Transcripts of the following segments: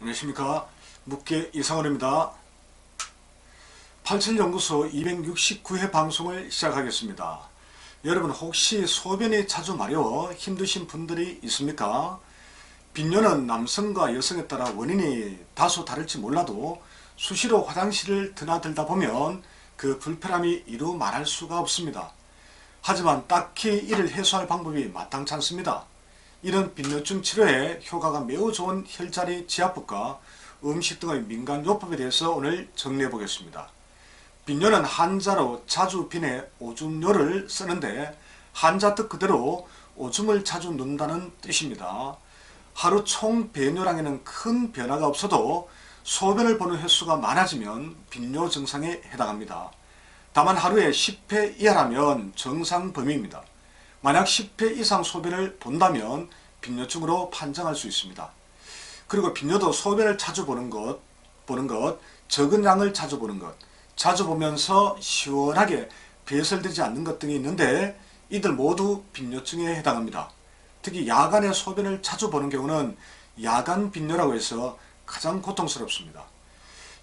안녕하십니까 묵계 이상원입니다. 87연구소 269회 방송을 시작하겠습니다. 여러분 혹시 소변이 자주 마려워 힘드신 분들이 있습니까? 빈뇨는 남성과 여성에 따라 원인이 다소 다를지 몰라도 수시로 화장실을 드나들다 보면 그 불편함이 이루 말할 수가 없습니다. 하지만 딱히 이를 해소할 방법이 마땅치 않습니다. 이런 빈뇨증 치료에 효과가 매우 좋은 혈자리 지압법과 음식 등의 민간 요법에 대해서 오늘 정리해 보겠습니다. 빈뇨는 한자로 자주 빈에 오줌뇨를 쓰는데 한자 뜻 그대로 오줌을 자주 눈다는 뜻입니다. 하루 총 배뇨량에는 큰 변화가 없어도 소변을 보는 횟수가 많아지면 빈뇨 증상에 해당합니다. 다만 하루에 10회 이하라면 정상 범위입니다. 만약 10회 이상 소변을 본다면 빈뇨증으로 판정할 수 있습니다. 그리고 빈뇨도 소변을 자주 보는 것, 보는 것, 적은 양을 자주 보는 것, 자주 보면서 시원하게 배설되지 않는 것 등이 있는데 이들 모두 빈뇨증에 해당합니다. 특히 야간에 소변을 자주 보는 경우는 야간 빈뇨라고 해서 가장 고통스럽습니다.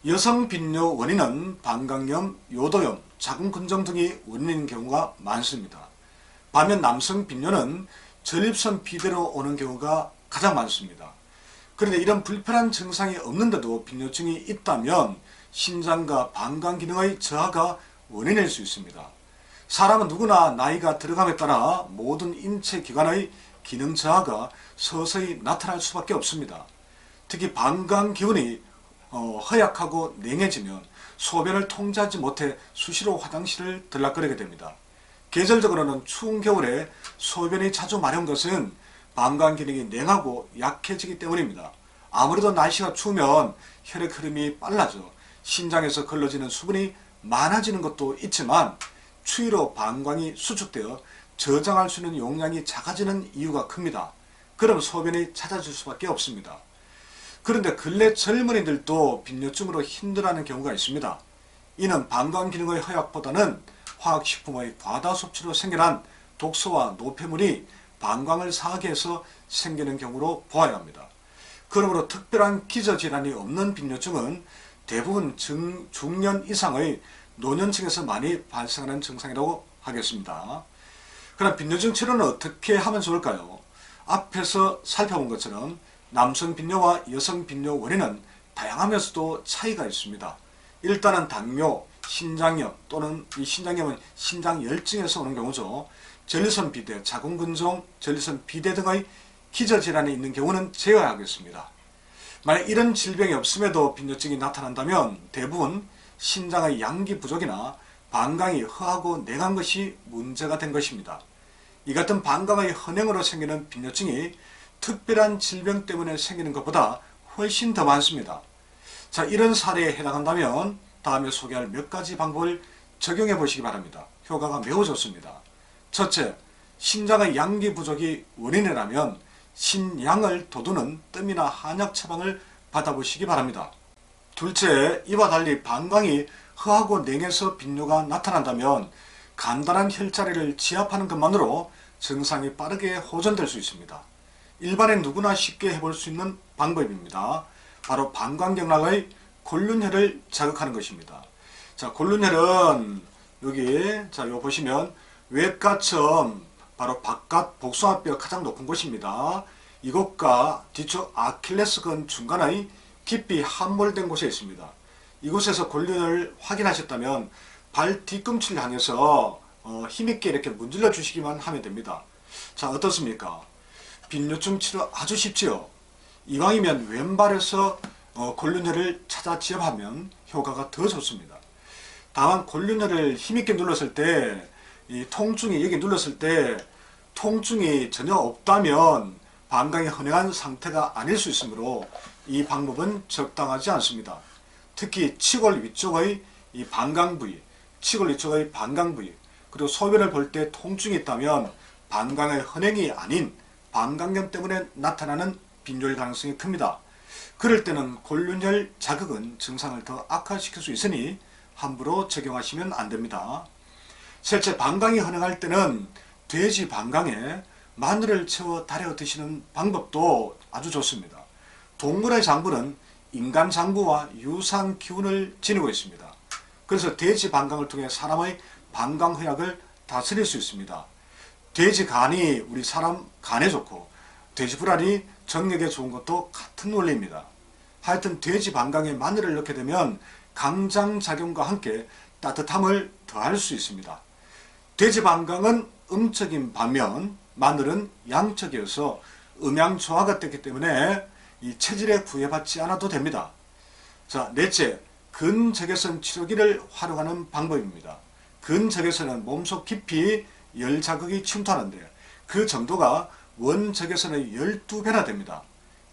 여성 빈뇨 원인은 방광염, 요도염, 자궁근종 등이 원인인 경우가 많습니다. 반면 남성 빈뇨는 전립선 비대로 오는 경우가 가장 많습니다. 그런데 이런 불편한 증상이 없는데도 빈뇨증이 있다면 신장과 방광 기능의 저하가 원인일 수 있습니다. 사람은 누구나 나이가 들어감에 따라 모든 인체 기관의 기능 저하가 서서히 나타날 수밖에 없습니다. 특히 방광 기운이 어, 허약하고 냉해지면 소변을 통제하지 못해 수시로 화장실을 들락거리게 됩니다. 계절적으로는 추운 겨울에 소변이 자주 마려운 것은 방광 기능이 냉하고 약해지기 때문입니다. 아무래도 날씨가 추우면 혈액 흐름이 빨라져 신장에서 걸러지는 수분이 많아지는 것도 있지만 추위로 방광이 수축되어 저장할 수 있는 용량이 작아지는 이유가 큽니다. 그럼 소변이 찾아질 수밖에 없습니다. 그런데 근래 젊은이들도 빈뇨증으로 힘들어하는 경우가 있습니다. 이는 방광 기능의 허약보다는 화학식품의 과다 섭취로 생겨난 독소와 노폐물이 방광을 상하게 해서 생기는 경우로 보아야 합니다. 그러므로 특별한 기저질환이 없는 빈뇨증은 대부분 중, 중년 이상의 노년층에서 많이 발생하는 증상이라고 하겠습니다. 그럼 빈뇨증 치료는 어떻게 하면 좋을까요? 앞에서 살펴본 것처럼 남성 빈뇨와 여성 빈뇨 원인은 다양하면서도 차이가 있습니다. 일단은 당뇨, 신장염 또는 이 신장염은 신장열증에서 오는 경우죠. 전리선 비대, 자궁근종, 전리선 비대 등의 기저질환이 있는 경우는 제외하겠습니다. 만약 이런 질병이 없음에도 빈뇨증이 나타난다면 대부분 신장의 양기 부족이나 방광이 허하고 냉한 것이 문제가 된 것입니다. 이 같은 방광의 헌행으로 생기는 빈뇨증이 특별한 질병 때문에 생기는 것보다 훨씬 더 많습니다. 자, 이런 사례에 해당한다면 다음에 소개할 몇 가지 방법을 적용해 보시기 바랍니다. 효과가 매우 좋습니다. 첫째, 신장의 양기 부족이 원인이라면 신양을 돋우는 뜸이나 한약 처방을 받아보시기 바랍니다. 둘째, 이와 달리 방광이 허하고 냉해서 빈뇨가 나타난다면 간단한 혈자리를 지압하는 것만으로 증상이 빠르게 호전될 수 있습니다. 일반인 누구나 쉽게 해볼 수 있는 방법입니다. 바로 방광경락의 골륜혈을 자극하는 것입니다. 자, 골륜혈은 여기 자, 요 보시면 외가점 바로 바깥 복숭아뼈 가장 높은 곳입니다. 이곳과 뒤쪽 아킬레스건 중간의 깊이 함몰된 곳에 있습니다. 이곳에서 골륜을 확인하셨다면 발 뒤꿈치를 향해서 어, 힘있게 이렇게 문질러 주시기만 하면 됩니다. 자, 어떻습니까? 빈뇨증 치료 아주 쉽지요. 이왕이면 왼발에서 어, 골륜혈을 찾아 지압하면 효과가 더 좋습니다. 다만 골륜혈을 힘있게 눌렀을 때, 이 통증이 여기 눌렀을 때 통증이 전혀 없다면 방광이 헌행한 상태가 아닐 수 있으므로 이 방법은 적당하지 않습니다. 특히 치골 위쪽의 이 방광 부위, 치골 위쪽의 방광 부위, 그리고 소변을 볼 때 통증이 있다면 방광의 헌행이 아닌 방광염 때문에 나타나는 빈뇨일 가능성이 큽니다. 그럴 때는 골륜혈 자극은 증상을 더 악화시킬 수 있으니 함부로 적용하시면 안 됩니다. 셋째, 방광이 헌행할 때는 돼지 방광에 마늘을 채워 달여 드시는 방법도 아주 좋습니다. 동물의 장부는 인간 장부와 유산 기운을 지니고 있습니다. 그래서 돼지 방광을 통해 사람의 방광 허약을 다스릴 수 있습니다. 돼지 간이 우리 사람 간에 좋고 돼지 불알이 정력에 좋은 것도 같은 원리입니다. 하여튼 돼지 방광에 마늘을 넣게 되면 강장 작용과 함께 따뜻함을 더할 수 있습니다. 돼지 방광은 음적인 반면 마늘은 양적이어서 음양 조화가 됐기 때문에 이 체질에 구애받지 않아도 됩니다. 자, 넷째, 근적외선 치료기를 활용하는 방법입니다. 근적외선은 몸속 깊이 열 자극이 침투하는데 그 정도가 원적외선의 12배나 됩니다.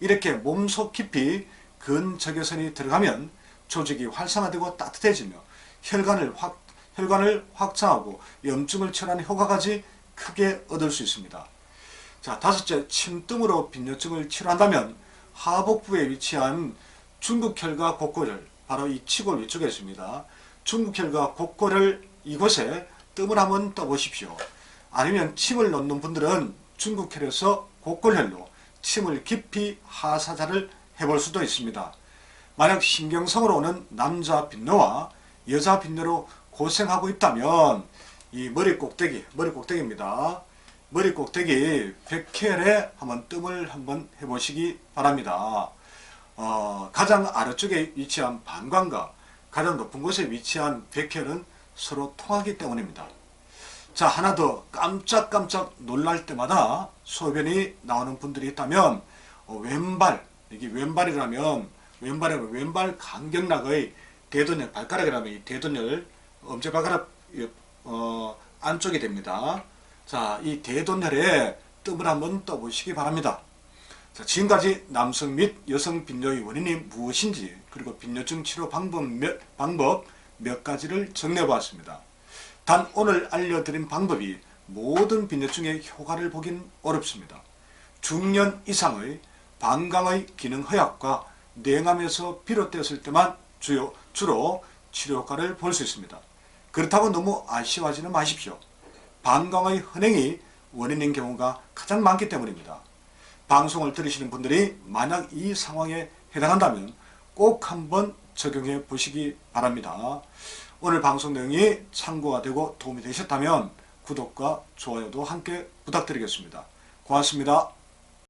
이렇게 몸속 깊이 근적외선이 들어가면 조직이 활성화되고 따뜻해지며 혈관을 확, 혈관을 확장하고 염증을 치료하는 효과까지 크게 얻을 수 있습니다. 자, 다섯째, 침등으로 빈혈증을 치료한다면 하복부에 위치한 중국혈과 곡골혈, 바로 이 치골 위쪽에 있습니다. 중국혈과 곡골혈 이곳에 뜸을 한번 떠보십시오. 아니면 침을 놓는 분들은 중국혈에서 곡골혈로 침을 깊이 하사자를 해볼 수도 있습니다. 만약 신경성으로 오는 남자 빈뇨와 여자 빈뇨로 고생하고 있다면 이 머리 꼭대기, 머리 꼭대기입니다. 머리 꼭대기 백혈에 한번 뜸을 한번 해보시기 바랍니다. 어, 가장 아래쪽에 위치한 방광과 가장 높은 곳에 위치한 백혈은 서로 통하기 때문입니다. 자, 하나 더 깜짝깜짝 놀랄 때마다 소변이 나오는 분들이 있다면 어, 왼발, 이게 왼발이라면 왼발이라면 왼발 간격락의 대둔혈, 발가락이라면 이 대둔혈, 엄지발가락 어, 안쪽이 됩니다. 자, 이 대둔혈에 뜸을 한번 떠보시기 바랍니다. 자, 지금까지 남성 및 여성 빈뇨의 원인이 무엇인지 그리고 빈뇨증 치료 방법 몇, 방법 몇 가지를 정리해 보았습니다. 단 오늘 알려드린 방법이 모든 빈뇨증의 효과를 보긴 어렵습니다. 중년 이상의 방광의 기능 허약과 냉암에서 비롯되었을 때만 주요, 주로 치료 효과를 볼 수 있습니다. 그렇다고 너무 아쉬워하지는 마십시오. 방광의 흔행이 원인인 경우가 가장 많기 때문입니다. 방송을 들으시는 분들이 만약 이 상황에 해당한다면 꼭 한번 적용해 보시기 바랍니다. 오늘 방송 내용이 참고가 되고 도움이 되셨다면 구독과 좋아요도 함께 부탁드리겠습니다. 고맙습니다.